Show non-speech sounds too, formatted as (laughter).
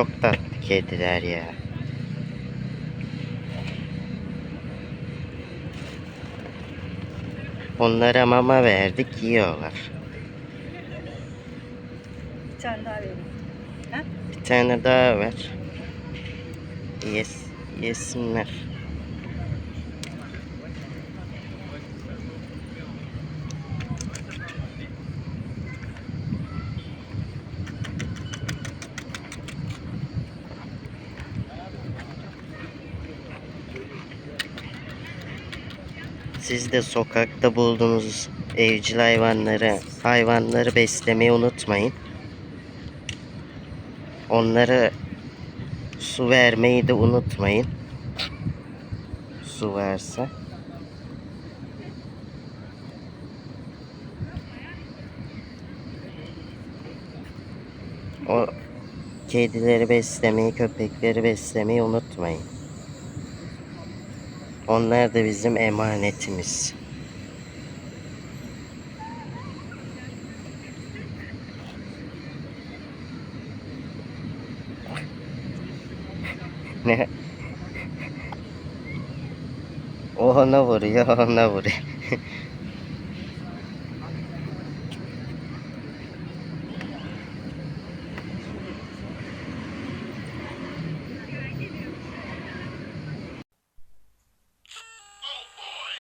Çok tatlı kediler ya. Onlara mama verdik yiyorlar. Bir tane daha vereyim. Ha? Bir tane daha ver. Yes, yesinler. Siz de sokakta bulduğunuz evcil hayvanları, hayvanları beslemeyi unutmayın. Onlara su vermeyi de unutmayın. Su verse. O kedileri beslemeyi, köpekleri beslemeyi unutmayın. Onlar da bizim emanetimiz. Ne? O ona vuruyor, ona vuruyor. (laughs)